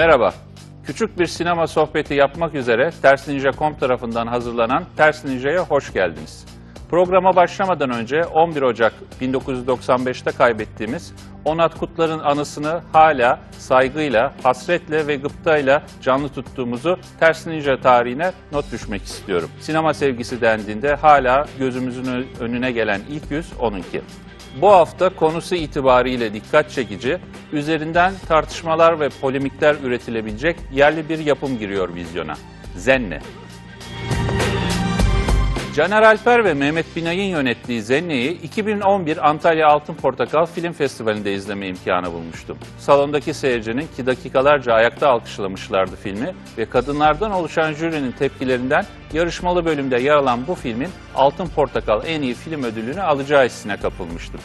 Merhaba. Küçük bir sinema sohbeti yapmak üzere Ters Ninja.com tarafından hazırlanan Ters Ninja'ya hoş geldiniz. Programa başlamadan önce 11 Ocak 1995'te kaybettiğimiz Onat Kutlar'ın anısını hala saygıyla, hasretle ve gıptayla canlı tuttuğumuzu Ters Ninja tarihine not düşmek istiyorum. Sinema sevgisi dendiğinde hala gözümüzün önüne gelen ilk yüz onunki. Bu hafta konusu itibariyle dikkat çekici, üzerinden tartışmalar ve polemikler üretilebilecek yerli bir yapım giriyor vizyona. Zenne. Caner Alper ve Mehmet Binay'ın yönettiği Zenne'yi 2011 Antalya Altın Portakal Film Festivali'nde izleme imkanı bulmuştum. Salondaki seyircinin ki dakikalarca ayakta alkışlamışlardı filmi ve kadınlardan oluşan jürinin tepkilerinden yarışmalı bölümde yer alan bu filmin Altın Portakal en iyi film ödülünü alacağı hissine kapılmıştım.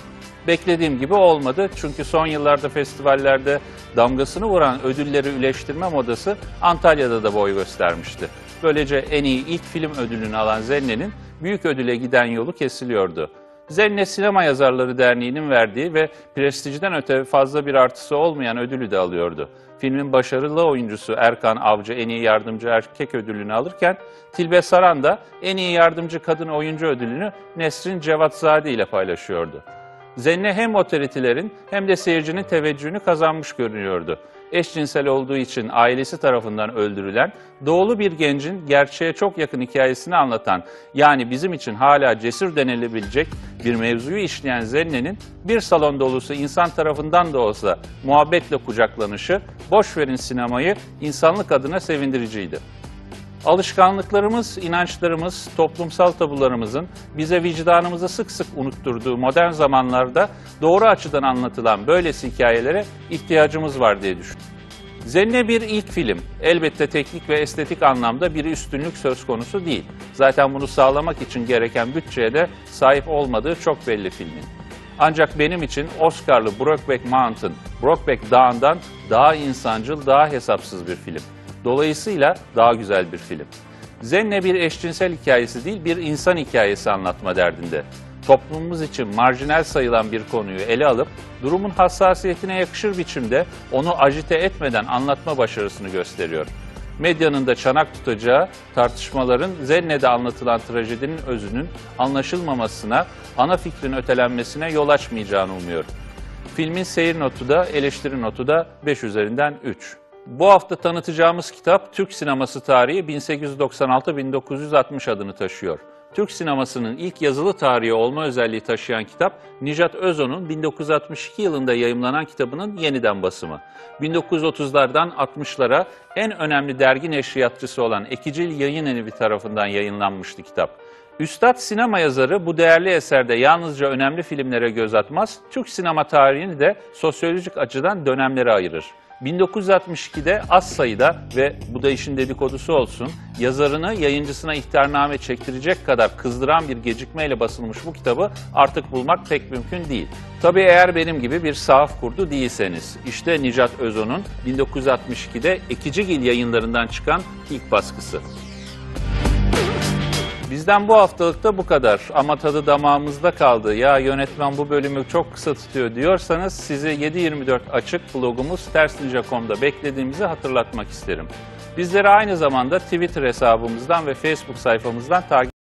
Beklediğim gibi olmadı çünkü son yıllarda festivallerde damgasını vuran ödülleri üleştirme modası Antalya'da da boy göstermişti. Böylece en iyi ilk film ödülünü alan Zenne'nin büyük ödüle giden yolu kesiliyordu. Zenne Sinema Yazarları Derneği'nin verdiği ve prestijden öte fazla bir artısı olmayan ödülü de alıyordu. Filmin başarılı oyuncusu Erkan Avcı en iyi yardımcı erkek ödülünü alırken Tilbe Saran da en iyi yardımcı kadın oyuncu ödülünü Nesrin Cevatzade ile paylaşıyordu. Zenne hem otoritilerin hem de seyircinin teveccühünü kazanmış görünüyordu. Eşcinsel olduğu için ailesi tarafından öldürülen, doğulu bir gencin gerçeğe çok yakın hikayesini anlatan, yani bizim için hala cesur denilebilecek bir mevzuyu işleyen Zenne'nin bir salon dolusu insan tarafından da olsa muhabbetle kucaklanışı, boş verin sinemayı insanlık adına sevindiriciydi. Alışkanlıklarımız, inançlarımız, toplumsal tabularımızın bize vicdanımızı sık sık unutturduğu modern zamanlarda doğru açıdan anlatılan böylesi hikayelere ihtiyacımız var diye düşünüyorum. Zenne bir ilk film. Elbette teknik ve estetik anlamda bir üstünlük söz konusu değil. Zaten bunu sağlamak için gereken bütçeye de sahip olmadığı çok belli filmin. Ancak benim için Oscar'lı Brokeback Mountain, Brokeback Dağı'ndan daha insancıl, daha hesapsız bir film. Dolayısıyla daha güzel bir film. Zenne bir eşcinsel hikayesi değil, bir insan hikayesi anlatma derdinde. Toplumumuz için marjinal sayılan bir konuyu ele alıp, durumun hassasiyetine yakışır biçimde onu ajite etmeden anlatma başarısını gösteriyor. Medyanın da çanak tutacağı tartışmaların Zenne'de anlatılan trajedinin özünün anlaşılmamasına, ana fikrin ötelenmesine yol açmayacağını umuyorum. Filmin seyir notu da eleştiri notu da 5 üzerinden 3. Bu hafta tanıtacağımız kitap Türk sineması tarihi 1896-1960 adını taşıyor. Türk sinemasının ilk yazılı tarihi olma özelliği taşıyan kitap, Nijat Özon'un 1962 yılında yayımlanan kitabının yeniden basımı. 1930'lardan 60'lara en önemli dergi neşriyatçısı olan Ekicil Yayın Evi tarafından yayınlanmıştı kitap. Üstad sinema yazarı bu değerli eserde yalnızca önemli filmlere göz atmaz, Türk sinema tarihini de sosyolojik açıdan dönemlere ayırır. 1962'de az sayıda ve bu da işin dedikodusu olsun, yazarını yayıncısına ihtarname çektirecek kadar kızdıran bir gecikmeyle basılmış bu kitabı artık bulmak pek mümkün değil. Tabii eğer benim gibi bir sahaf kurdu değilseniz. İşte Nicat Özon'un 1962'de Ekicigil yayınlarından çıkan ilk baskısı. Bizden bu haftalıkta bu kadar ama tadı damağımızda kaldı. Ya yönetmen bu bölümü çok kısa tutuyor diyorsanız sizi 7-24 açık blogumuz tersninja.com'da beklediğimizi hatırlatmak isterim. Bizleri aynı zamanda Twitter hesabımızdan ve Facebook sayfamızdan takip